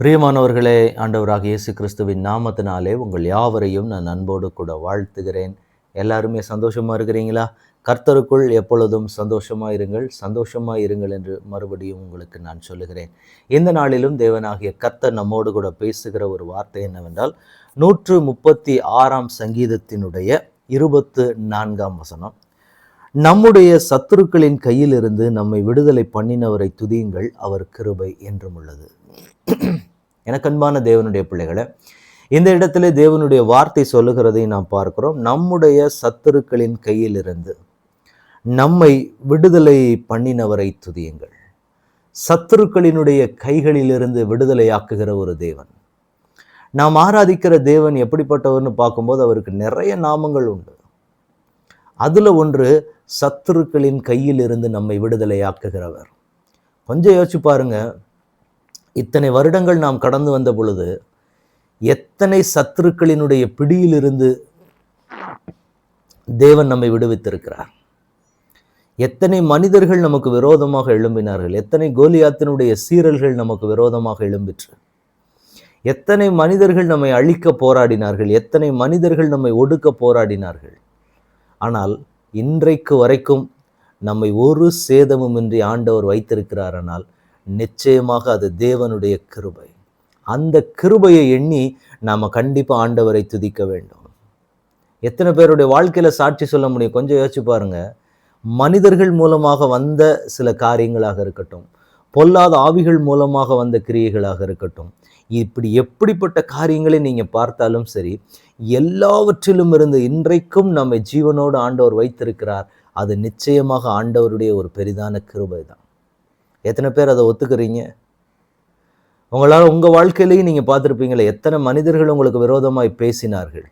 பிரியமானவர்களே ஆண்டவராக இயேசு கிறிஸ்துவின் நாமத்தினாலே உங்கள் யாவரையும் நான் அன்போடு கூட வாழ்த்துகிறேன். எல்லாருமே சந்தோஷமாக இருக்கிறீங்களா? கர்த்தருக்குள் எப்பொழுதும் சந்தோஷமாக இருங்கள் சந்தோஷமாக இருங்கள் என்று மறுபடியும் உங்களுக்கு நான் சொல்லுகிறேன். இந்த நாளிலும் தேவனாகிய கர்த்தர் நம்மோடு கூட பேசுகிற ஒரு வார்த்தை என்னவென்றால் நூற்று முப்பத்தி ஆறாம் சங்கீதத்தினுடைய இருபத்து நான்காம் வசனம். நம்முடைய சத்துருக்களின் கையிலிருந்து நம்மை விடுதலை பண்ணினவரை துதியுங்கள் அவர் கிருபை என்றும் உள்ளது. எனக்கு அன்பான தேவனுடைய பிள்ளைகளை இந்த இடத்துல தேவனுடைய வார்த்தை சொல்லுகிறதை நாம் பார்க்கிறோம். நம்முடைய சத்துருக்களின் கையிலிருந்து நம்மை விடுதலை பண்ணினவரை துதியுங்கள். சத்துருக்களினுடைய கைகளிலிருந்து விடுதலையாக்குகிற ஒரு தேவன். நாம் ஆராதிக்கிற தேவன் எப்படிப்பட்டவர்னு பார்க்கும்போது அவருக்கு நிறைய நாமங்கள் உண்டு. அதில் ஒன்று சத்துருக்களின் கையிலிருந்து நம்மை விடுதலையாக்குகிறவர் கொஞ்சம் யோசிச்சு பாருங்க. இத்தனை வருடங்கள் நாம் கடந்து வந்த பொழுது எத்தனை சத்துருக்களினுடைய பிடியிலிருந்து தேவன் நம்மை விடுவித்திருக்கிறார். எத்தனை மனிதர்கள் நமக்கு விரோதமாக எழும்பினார்கள். எத்தனை கோலியாத்தினுடைய சீரல்கள் நமக்கு விரோதமாக எழும்பிற்று. எத்தனை மனிதர்கள் நம்மை அழிக்க போராடினார்கள். எத்தனை மனிதர்கள் நம்மை ஒடுக்க போராடினார்கள். ஆனால் இன்றைக்கு வரைக்கும் நம்மை ஒரு சேதமுமின்றி ஆண்டவர் வைத்திருக்கிறாரானால் நிச்சயமாக அது தேவனுடைய கிருபை. அந்த கிருபையை எண்ணி நாம் கண்டிப்பாக ஆண்டவரை துதிக்க வேண்டும். எத்தனை பேருடைய வாழ்க்கையில் சாட்சி சொல்ல முடியும்? கொஞ்சம் யோசிச்சு பாருங்க. மனிதர்கள் மூலமாக வந்த சில காரியங்களாக இருக்கட்டும். பொல்லாத ஆவிகள் மூலமாக வந்த கிரியைகளாக இருக்கட்டும். இப்படி எப்படிப்பட்ட காரியங்களை நீங்கள் பார்த்தாலும் சரி எல்லாவற்றிலும் இருந்து இன்றைக்கும் நம்மை ஜீவனோடு ஆண்டவர் வைத்திருக்கிறார். அது நிச்சயமாக ஆண்டவருடைய ஒரு பெரிதான கிருபை தான் எத்தனை பேர் அதை ஒத்துக்கிறீங்க? உங்களால் உங்கள் வாழ்க்கையிலையும் நீங்கள் பார்த்துருப்பீங்களே எத்தனை மனிதர்கள் உங்களுக்கு விரோதமாய் பேசினார்கள்?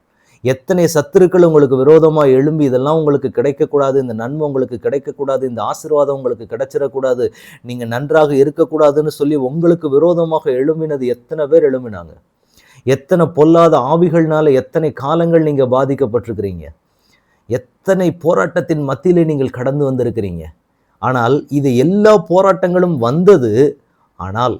எத்தனை சத்துருக்கள் உங்களுக்கு விரோதமாக எழும்பி இதெல்லாம் உங்களுக்கு கிடைக்கக்கூடாது இந்த நன்மை உங்களுக்கு கிடைக்கக்கூடாது இந்த ஆசீர்வாதம் உங்களுக்கு கிடைச்சிடக்கூடாது நீங்கள் நன்றாக இருக்கக்கூடாதுன்னு சொல்லி உங்களுக்கு விரோதமாக எழும்பினது எத்தனை பேர் எழும்பினாங்க? எத்தனை பொல்லாத ஆவிகள்னால எத்தனை காலங்கள் நீங்கள் பாதிக்கப்பட்டிருக்கிறீங்க? எத்தனை போராட்டத்தின் மத்தியிலே நீங்கள் கடந்து வந்திருக்கிறீங்க? ஆனால் இது எல்லா போராட்டங்களும் வந்தது. ஆனால்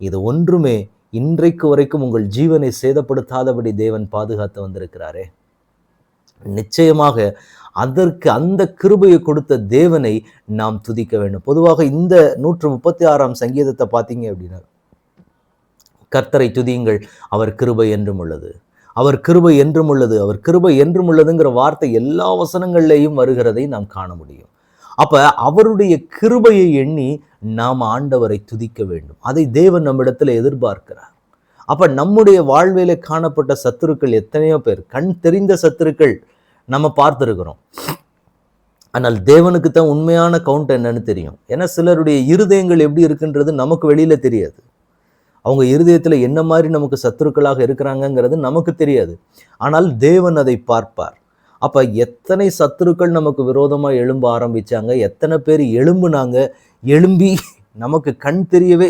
இது ஒன்றுமே இன்றைக்கு வரைக்கும் உங்கள் ஜீவனை சேதப்படுத்தாதபடி தேவன் பாதுகாத்து வந்திருக்கிறாரே. நிச்சயமாக அதற்கு அந்த கிருபையை கொடுத்த தேவனை நாம் துதிக்க வேண்டும். பொதுவாக இந்த நூற்று முப்பத்தி ஆறாம் சங்கீதத்தை பார்த்தீங்க அப்படின்னா கர்த்தரை துதியுங்கள் அவர் கிருபை என்றும் உள்ளது. அவர் கிருபை என்றும் உள்ளது. அவர் கிருபை என்றும் உள்ளதுங்கிற வார்த்தை எல்லா வசனங்கள்லேயும் வருகிறதை நாம் காண முடியும். அப்போ அவருடைய கிருபையை எண்ணி நாம் ஆண்டவரை துதிக்க வேண்டும். அதை தேவன் நம்மிடத்தில் எதிர்பார்க்கிறார். அப்போ நம்முடைய வாழ்வில காணப்பட்ட சத்துருக்கள் எத்தனையோ பேர் கண் தெரிந்த சத்துருக்கள் நம்ம பார்த்துருக்கிறோம். ஆனால் தேவனுக்கு தான் உண்மையான கவுண்ட் என்னன்னு தெரியும். ஏன்னா சிலருடைய இருதயங்கள் எப்படி இருக்குன்றது நமக்கு வெளியில் தெரியாது. அவங்க இருதயத்தில் என்ன மாதிரி நமக்கு சத்துருக்களாக இருக்கிறாங்கங்கிறது நமக்கு தெரியாது. ஆனால் தேவன் அதை பார்ப்பார். அப்போ எத்தனை சத்துருக்கள் நமக்கு விரோதமாக எழும்ப ஆரம்பித்தாங்க எத்தனை பேர் எழும்புனாங்க? எழும்பி நமக்கு கண் தெரியவே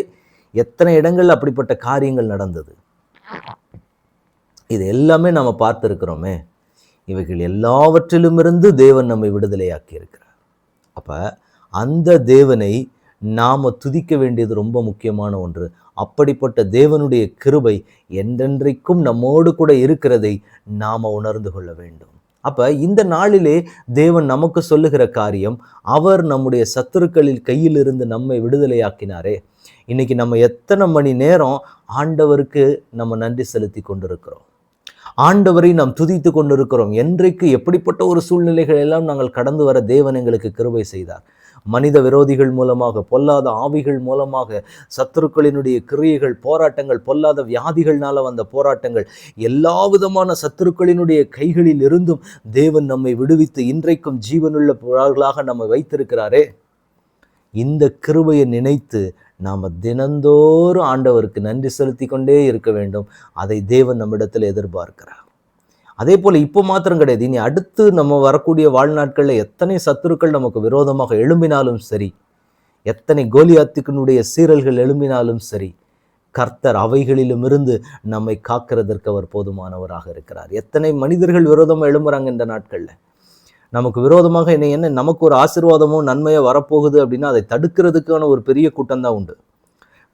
எத்தனை இடங்கள் அப்படிப்பட்ட காரியங்கள் நடந்தது? இது எல்லாமே நம்ம பார்த்துருக்குறோமே. இவைகள் எல்லாவற்றிலுமிருந்து தேவன் நம்மை விடுதலையாக்கி இருக்கிறார் அப்போ அந்த தேவனை நாம் துதிக்க வேண்டியது ரொம்ப முக்கியமான ஒன்று. அப்படிப்பட்ட தேவனுடைய கிருபை என்றென்றைக்கும் நம்மோடு கூட இருக்கிறதை நாம் உணர்ந்து கொள்ள வேண்டும். அப்போ இந்த நாளிலே தேவன் நமக்கு சொல்லுகிற காரியம் அவர் நம்முடைய சத்துருக்களில் கையிலிருந்து நம்மை விடுதலையாக்கினாரே. இன்னைக்கு நம்ம எத்தனை மணி நேரம் ஆண்டவருக்கு நம்ம நன்றி செலுத்தி கொண்டிருக்கிறோம். ஆண்டவரை நாம் துதித்து கொண்டிருக்கிறோம். என்றைக்கு எப்படிப்பட்ட ஒரு சூழ்நிலைகள் எல்லாம் நாங்கள் கடந்து வர தேவன் எங்களுக்கு கிருபை செய்தார். மனித விரோதிகள் மூலமாக பொல்லாத ஆவிகள் மூலமாக சத்துருக்களினுடைய கிரியைகள் போராட்டங்கள் பொல்லாத வியாதிகள்னால வந்த போராட்டங்கள் எல்லா விதமான சத்துருக்களினுடைய கைகளில் இருந்தும் தேவன் நம்மை விடுவித்து இன்றைக்கும் ஜீவனுள்ள புறார்களாக நம்ம வைத்திருக்கிறாரே. இந்த கிருபையை நினைத்து நாம் தினந்தோறும் ஆண்டவருக்கு நன்றி செலுத்தி கொண்டே இருக்க வேண்டும். அதை தேவன் நம்மிடத்தில் எதிர்பார்க்கிறார். அதே போல் இப்போ மாத்திரம் கிடையாது. இனி அடுத்து நம்ம வரக்கூடிய வாழ்நாட்களில் எத்தனை சத்துருக்கள் நமக்கு விரோதமாக எழும்பினாலும் சரி எத்தனை கோலியாத்துக்கினுடைய சீரல்கள் எழும்பினாலும் சரி கர்த்தர் அவைகளிலுமிருந்து நம்மை காக்கிறதற்கு அவர் போதுமானவராக இருக்கிறார். எத்தனை மனிதர்கள் விரோதமாக எழும்புறாங்க இந்த நாட்களில்? நமக்கு விரோதமாக என்ன என்ன? நமக்கு ஒரு ஆசிர்வாதமோ நன்மையோ வரப்போகுது அப்படின்னா அதை தடுக்கிறதுக்கான ஒரு பெரிய கூட்டம் தான் உண்டு.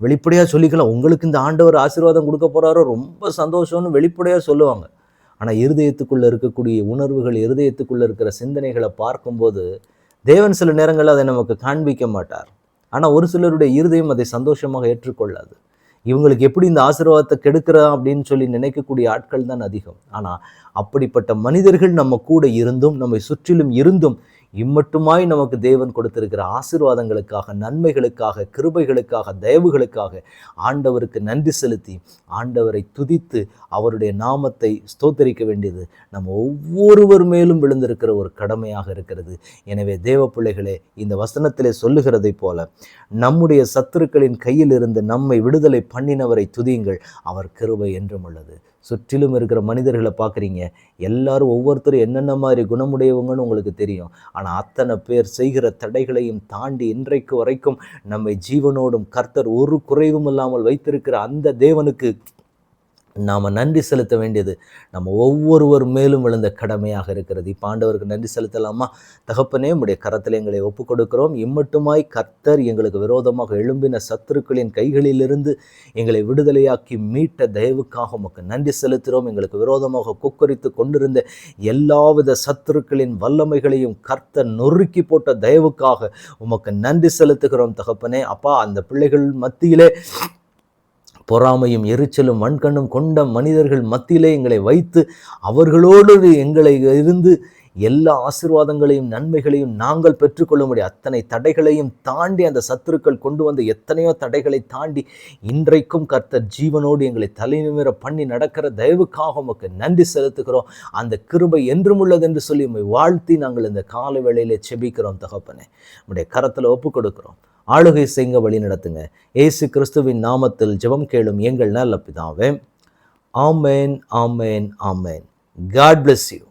வெளிப்படையாக சொல்லிக்கலாம். உங்களுக்கு இந்த ஆண்டவர் ஆசீர்வாதம் கொடுக்க போகிறாரோ ரொம்ப சந்தோஷம்னு வெளிப்படையாக சொல்லுவாங்க. ஆனால் இருதயத்துக்குள்ளே இருக்கக்கூடிய உணர்வுகள் இருதயத்துக்குள்ளே இருக்கிற சிந்தனைகளை பார்க்கும்போது தேவன் சில நேரங்களில் அதை நமக்கு காண்பிக்க மாட்டார். ஆனால் ஒரு சிலருடைய இருதயம் அதை சந்தோஷமாக ஏற்றுக்கொள்ளாது. இவங்களுக்கு எப்படி இந்த ஆசீர்வாதத்தை கெடுக்கிறான் அப்படின்னு சொல்லி நினைக்கக்கூடிய ஆட்கள் தான் அதிகம். ஆனால் அப்படிப்பட்ட மனிதர்கள் நம்ம கூட இருந்தும் நம்மை சுற்றிலும் இருந்தும் இம்மட்டுமாய் நமக்கு தேவன் கொடுத்திருக்கிற ஆசீர்வாதங்களுக்காக நன்மைகளுக்காக கிருபைகளுக்காக தயவுகளுக்காக ஆண்டவருக்கு நன்றி செலுத்தி ஆண்டவரை துதித்து அவருடைய நாமத்தை ஸ்தோத்தரிக்க வேண்டியது நம்ம ஒவ்வொருவர் மேலும் விழுந்திருக்கிற ஒரு கடமையாக இருக்கிறது. எனவே தேவ பிள்ளைகளே இந்த வசனத்திலே சொல்லுகிறதைப் போல நம்முடைய சத்துருக்களின் கையில் இருந்து நம்மை விடுதலை பண்ணினவரை துதியுங்கள். அவர் கிருபை என்றும் உள்ளது. சுற்றிலும் இருக்கிற மனிதர்களை பார்க்குறீங்க. எல்லாரும் ஒவ்வொருத்தரும் என்னென்ன மாதிரி குணமுடையவங்கன்னு உங்களுக்கு தெரியும். ஆனால் அத்தனை பேர் செய்கிற தடைகளையும் தாண்டி இன்றைக்கு வரைக்கும் நம்மை ஜீவனோடும் கர்த்தர் ஒரு குறைவும் இல்லாமல் வைத்திருக்கிற அந்த தேவனுக்கு நாம் நன்றி செலுத்த வேண்டியது நம்ம ஒவ்வொருவர் மேலும் விழுந்த கடமையாக இருக்கிறது. இப்போ ஆண்டவருக்கு நன்றி செலுத்தலாமா? தகப்பனே உடைய கரத்தில் எங்களை ஒப்புக் கொடுக்கிறோம் இம்மட்டுமாய் கர்த்தர் எங்களுக்கு விரோதமாக எழும்பின சத்துருக்களின் கைகளிலிருந்து எங்களை விடுதலையாக்கி மீட்ட தயவுக்காக உமக்கு நன்றி செலுத்துகிறோம். எங்களுக்கு விரோதமாக கொக்கரித்து கொண்டிருந்த எல்லாவித சத்துருக்களின் வல்லமைகளையும் கர்த்தர் நொறுக்கி போட்ட தயவுக்காக உமக்கு நன்றி செலுத்துகிறோம் தகப்பனே. அப்பா அந்த பிள்ளைகள் மத்தியிலே பொறாமையும் எரிச்சலும் மண்கண்ணும் கொண்ட மனிதர்கள் மத்தியிலே எங்களை வைத்து அவர்களோடு எங்களை இருந்து எல்லா ஆசீர்வாதங்களையும் நன்மைகளையும் நாங்கள் பெற்றுக்கொள்ள அத்தனை தடைகளையும் தாண்டி அந்த சத்துருக்கள் கொண்டு வந்த எத்தனையோ தடைகளை தாண்டி இன்றைக்கும் கர்த்தர் ஜீவனோடு எங்களை தலைநிமிர பண்ணி நடக்கிற தயவுக்காக உமக்கு நன்றி செலுத்துகிறோம். அந்த கிருபை என்றும் உள்ளது என்று சொல்லி உண்மை வாழ்த்தி நாங்கள் இந்த கால வேளையிலே செபிக்கிறோம் தகப்பனே. உடைய கரத்தில் ஒப்பு கொடுக்கிறோம் ஆளுகை செய்ங்க வழி நடத்துங்க. ஏசு கிறிஸ்துவின் நாமத்தில் ஜெபம் கேளும் எங்கள் நல்ல பிதாவே. ஆமேன் ஆமேன் ஆமேன். God bless you